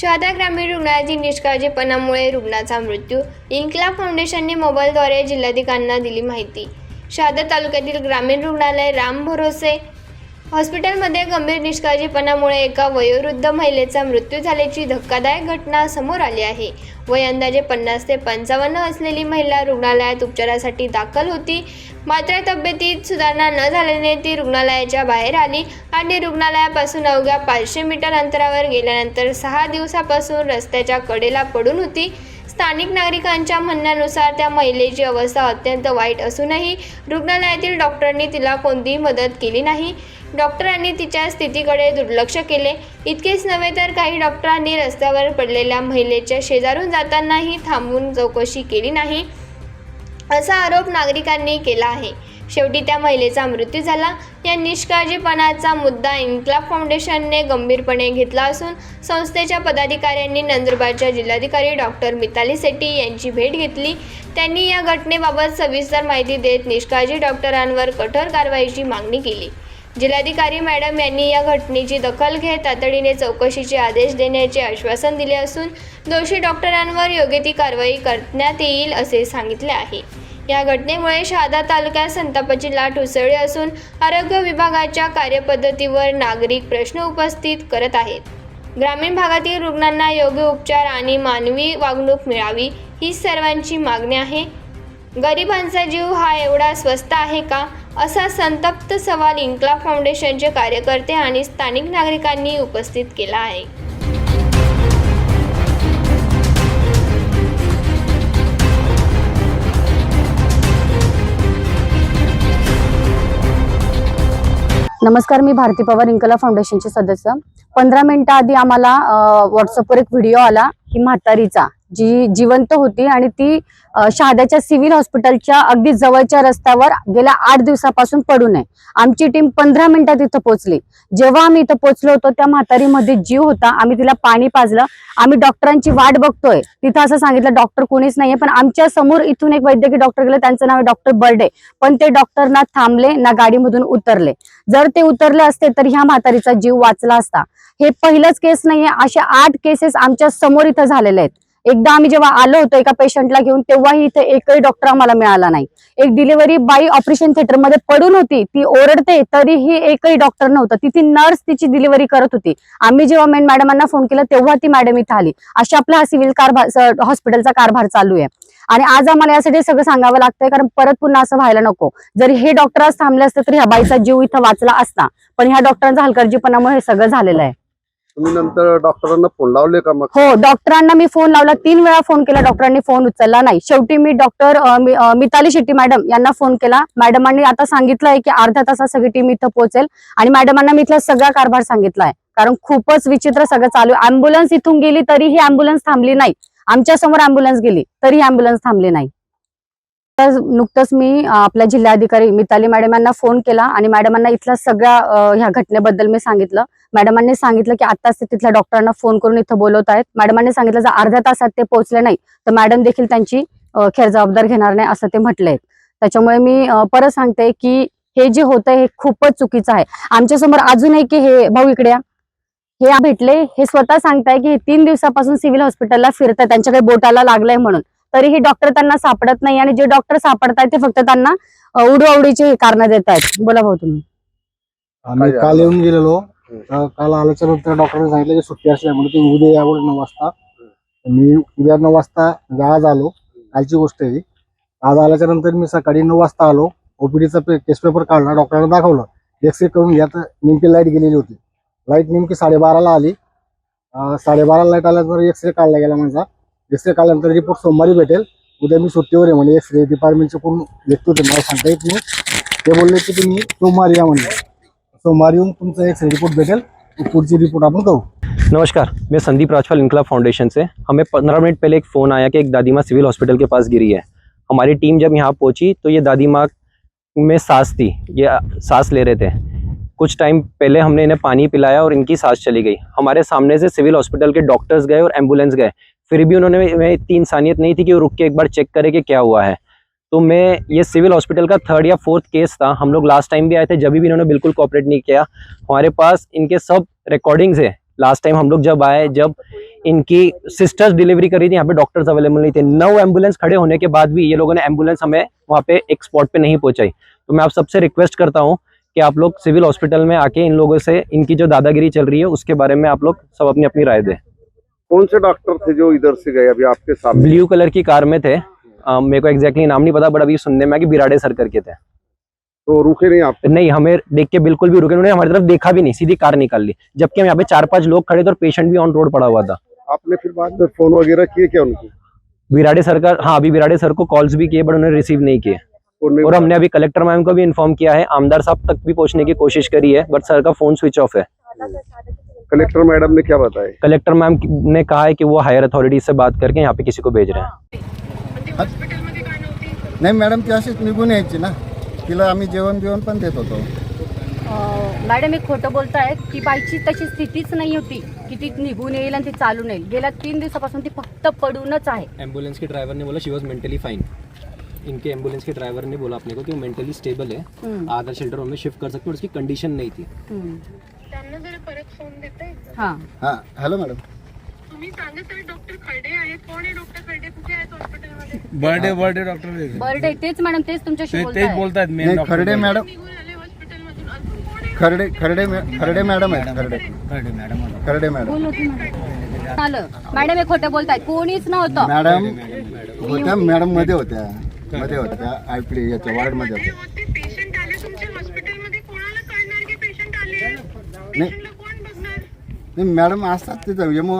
शहादा ग्रामीण रुग्णालयातील निष्काळजीपणामुळे रुग्णाचा मृत्यू इन्कलाब फाउंडेशनने मोबाईलद्वारे जिल्हाधिकाऱ्यांना दिली माहिती. शहादा तालुक्यातील ग्रामीण रुग्णालय राम भरोसे हॉस्पिटलमध्ये गंभीर निष्काळजीपणामुळे एका वयोवृद्ध महिलेचा मृत्यू झाल्याची धक्कादायक घटना समोर आली आहे. वय अंदाजे पन्नास ते पंचावन्न असलेली महिला रुग्णालयात उपचारासाठी दाखल होती. मात्र तब्येतीत सुधारणा न झाल्याने ती रुग्णालयाच्या बाहेर आली आणि रुग्णालयापासून अवघ्या पाचशे मीटर अंतरावर गेल्यानंतर सहा दिवसापासून रस्त्याच्या कडेला पडून होती. स्थानिक नागरिकांच्या म्हणण्यानुसार त्या महिलेची अवस्था अत्यंत वाईट असूनही रुग्णालयातील डॉक्टरांनी तिला कोणतीही मदत केली नाही. डॉक्टरांनी तिच्या स्थितीकडे दुर्लक्ष केले. इतकेच नव्हे तर काही डॉक्टरांनी रस्त्यावर पडलेल्या महिलेच्या शेजारून जातानाही थांबून चौकशी केली नाही. असा आरोप नागरिकांनी केला आहे. शेवटी त्या महिलेचा मृत्यू झाला. या निष्काळजीपणाचा मुद्दा इन्क्लाब फाउंडेशनने गंभीरपणे घेतला असून संस्थेच्या पदाधिकाऱ्यांनी नंदुरबारच्या जिल्हाधिकारी डॉक्टर मिताली सेट्टी यांची भेट घेतली. त्यांनी या घटनेबाबत सविस्तर माहिती देत निष्काळजी डॉक्टरांवर कठोर कारवाईची मागणी केली. जिल्हाधिकारी मॅडम यांनी या घटनेची दखल घेत तातडीने चौकशीचे आदेश देण्याचे आश्वासन दिले असून दोषी डॉक्टरांवर योग्य ती कारवाई करण्यात येईल असे सांगितले आहे. या घटनेमुळे शहादा तालुक्यात संतापाची लाट उसळली असून आरोग्य विभागाच्या कार्यपद्धतीवर नागरिक प्रश्न उपस्थित करत आहेत. ग्रामीण भागातील रुग्णांना योग्य उपचार आणि मानवी वागणूक मिळावी ही सर्वांची मागणी आहे. गरिबांचा जीव हा एवढा स्वस्त आहे का? असा संतप्त सवाल इन्क्लाब फाउंडेशनचे कार्यकर्ते आणि स्थानिक नागरिकांनी उपस्थित केला आहे. नमस्कार मी भारती पवार इंकला फाउंडेशनचे सदस्य. पंधरा मिनिटं आधी आम्हाला व्हॉट्सअपवर एक व्हिडिओ आला की म्हातारीचा. जी जिवंत होती आणि ती शहाद्याच्या सिव्हिल हॉस्पिटलच्या अगदी जवळच्या रस्त्यावर गेल्या आठ दिवसापासून पडून आहे आमची टीम पंधरा मिनिटात इथं पोहोचली. जेव्हा आम्ही इथं पोहोचलो होतो त्या म्हातारीमध्ये जीव होता. आम्ही तिला पाणी पाजलं. आम्ही डॉक्टरांची वाट बघतोय. तिथं असं सांगितलं डॉक्टर कोणीच नाहीये. पण आमच्यासमोर इथून एक वैद्यकीय डॉक्टर गेले. त्यांचं नाव आहे डॉक्टर बर्डे. पण ते डॉक्टर ना थांबले ना गाडीमधून उतरले. जर ते उतरले असते तर ह्या म्हातारीचा जीव वाचला असता. हे पहिलंच केस नाहीये. अशा आठ केसेस आमच्यासमोर इथं झालेले आहेत. एकदा आम्ही जेव्हा आलो होतो एका पेशंटला घेऊन तेव्हाही इथे एकही डॉक्टर आम्हाला मिळाला नाही. एक डिलिव्हरी बाई ऑपरेशन थिएटरमध्ये पडून होती ती ओरडते तरीही एकही डॉक्टर नव्हतं. तिथे नर्स तिची डिलिव्हरी करत होती. आम्ही जेव्हा मेन मॅडमांना फोन केला तेव्हा ती मॅडम इथं आली. अशा आपला हा सिव्हिल कारभार हॉस्पिटलचा कारभार चालू आहे. आणि आज आम्हाला यासाठी सगळं सांगावं लागतंय कारण परत पुन्हा असं व्हायला नको. जरी हे डॉक्टर आज थांबले असते तर ह्या बाईचा जीव इथं वाचला असता. पण ह्या डॉक्टरांचा हलगर्जीपणामुळे हे सगळं झालेलं आहे. तुम्ही नंतर डॉक्टरांना फोन लावले का मग? हो डॉक्टरांना मी फोन लावला. तीन वेळा फोन केला डॉक्टरांनी फोन उचलला नाही. शेवटी मी डॉक्टर मिताली शेट्टी मॅडम यांना फोन केला. मॅडमांनी आता सांगितलंय की अर्ध्या तासात सगळी टीम इथं पोहोचेल आणि मॅडमांना मी इथला सगळा कारभार सांगितलाय कारण खूपच विचित्र सगळं चालू आहे. अँब्युलन्स इथून गेली तरी ही अँब्युलन्स थांबली नाही. आमच्यासमोर अँब्युलन्स गेली तरी अँब्युलन्स थांबली नाही. तर नुकतंच मी आपल्या जिल्हाधिकारी मिताली मॅडम यांना फोन केला आणि मॅडमांना इथल्या सगळ्या ह्या घटनेबद्दल मी सांगितलं. मॅडमांनी सांगितलं की आताच ते तिथल्या डॉक्टरांना फोन करून इथं बोलवत आहेत. मॅडमांनी सांगितलं जर अर्ध्या तासात ते पोहोचले नाही तर मॅडम देखील त्यांची खेळ खेर जबाबदार घेणार नाही असं ते म्हटलंय त्याच्यामुळे मी परत सांगते की हे जे होतंय हे खूपच चुकीचं आहे. आमच्यासमोर अजूनही अजून की हे भाऊ इकडे हे भेटले हे स्वतः सांगताय की हे तीन दिवसापासून सिव्हिल हॉस्पिटलला फिरताय त्यांच्याकडे बोटाला लागलंय म्हणून. तरीही डॉक्टर त्यांना सापडत नाही आणि जे डॉक्टर सापडतायत ते फक्त त्यांना उडवाउडीची कारण देत आहेत बोला भाऊ तुम्ही. आम्ही काल? येऊन गेलेलो. तर काल आल्याच्यानंतर डॉक्टरने सांगितलं की सुट्टी असल्यामुळे तुम्ही उद्या यावर नऊ वाजता. मी उद्या नऊ वाजता आज आलो. कालची गोष्ट आहे ही. आज आल्याच्यानंतर मी सकाळी नऊ वाजता आलो. ओपीडीचा टेस्ट पेपर काढला. डॉक्टरांना दाखवलं. एक्सरे करून घ्या तर नेमकी लाइट गेलेली होती. लाइट नेमकी साडेबाराला आली. साडेबाराला लाइट आल्यानंतर एक्सरे काढला गेला माझा. एक्सरे काढल्यानंतर रिपोर्ट सोमवारी भेटेल उद्या मी सुट्टीवर आहे म्हणजे एक्सरे डिपार्टमेंटचे कोण व्यक्ती होते मला सांगता येत नाही ते बोलले की तुम्ही सोमवारी या म्हणले सोमवारी येऊन तुमचा एक रिपोर्ट भेटेल पुढची रिपोर्ट आपण करू नमस्कार, मैं संदीप राजपाल इनकलाब फाउंडेशन से। हमें पंद्रह मिनट पहले एक फ़ोन आया कि एक दादी माँ सिविल हॉस्पिटल के पास गिरी है। हमारी टीम जब यहाँ पहुँची तो ये दादी माँ में सांस थी, ये सांस ले रहे थे। कुछ टाइम पहले हमने इन्हें पानी पिलाया और इनकी सांस चली गई। हमारे सामने से सिविल हॉस्पिटल के डॉक्टर्स गए और एंबुलेंस गए। फिर भी उन्होंने में इतनी इंसानियत नहीं थी कि वो रुक के एक बार चेक करे कि क्या हुआ है। तो मैं ये सिविल हॉस्पिटल का थर्ड या फोर्थ केस था। हम लोग लास्ट टाइम भी आए थे, जब भी इन्होंने बिल्कुल कॉपरेट नहीं किया। हमारे पास इनके सब रिकॉर्डिंग्स है। लास्ट टाइम हम लोग जब आए, जब इनकी सिस्टर्स डिलीवरी करी थी, यहाँ पे डॉक्टर्स अवेलेबल नहीं थे। नौ एंबुलेंस खड़े होने के बाद भी ये लोगों ने एंबुलेंस हमें वहाँ पे एक स्पॉट पे नहीं पहुंचाई। तो मैं आप सबसे रिक्वेस्ट करता हूँ कि आप लोग सिविल हॉस्पिटल में आके इन लोगों से, इनकी जो दादागिरी चल रही है, उसके बारे में आप लोग सब अपनी अपनी राय दें। कौन से डॉक्टर थे जो इधर से गए अभी आपके सामने? ब्लू कलर की कार में थे। अ, मेरे को एग्जैक्टली नाम नहीं पता बट अभी सुनने में कि बिराड़े सर करके थे। तो रुके नहीं आप? नहीं हमें देख के बिल्कुल भी रुके उन्होंने हमारी तरफ़ देखा भी नहीं सीधी कार निकाल ली। जबकि हम यहाँ पे चार पाँच लोग खड़े थे और पेशेंट भी ऑन रोड पड़ा हुआ था। आपने फिर बाद में फ़ोन वगैरह किए क्या उनको? बिराड़े सर का हाँ अभी बिराड़े सर को कॉल्स भी किए बट उन्होंने रिसीव नहीं किए। और हमने अभी कलेक्टर मैम को भी इन्फॉर्म किया है आमदार साहब तक भी पहुँचने की कोशिश करी है बट सर का फ़ोन स्विच ऑफ़ है। कलेक्टर मैडम ने क्या बताया? कलेक्टर मैम ने कहा है कि वो हायर अथॉरिटी से बात करके यहाँ पे किसी को भेज रहे हैं। नाही मॅडम ती अशीच निघून यायची ना. तिला आम्ही जेवण बिवण पण देत होतो. मॅडम एक खोटं बोलतायत की बाईची तशी स्थितीच नाही होती की ती निघून येईल आणि ती चालून येईल. गेल्या तीन दिवसापासून ती फक्त पडूनच आहे. एंबुलेंस के ड्राइवर ने बोला शी वॉज़ मेंटली फाइन इनके एंबुलेंस के ड्राइवर ने बोला अपने को कि वो मेंटली स्टेबल है आदर शेल्टर होम में शिफ्ट कर सकते हैं और उसकी कंडीशन नहीं थी. हम्म. त्यांना जरा परत फोन देते हा. हां हॅलो मॅडम तुम्ही सांगा सर डॉक्टर खर्डे आहेत कोण आहे डॉक्टर खर्डे कुठे आहेत हॉस्पिटलमध्ये बर्थडे बर्थडे डॉक्टर बर्डे तेच मॅडम तेच तुमच्याशी तेच बोलतात मेन नाही खर्डे मॅडम निघून आले हॉस्पिटलमधून अजून कोण आहे? खर्डे खर्डे मॅ- खर्डे मॅडम आहेत खर्डे खर्डे मॅडम आलं मॅडम हे खोटं बोलतायत. कोणीच नव्हतं. मॅडम होत्या मॅडममध्ये होत्या. मध्ये होत्या आयपी याच्या वार्डमध्ये होत्या. बघणार नाही मॅडम असतात तिथं. यमो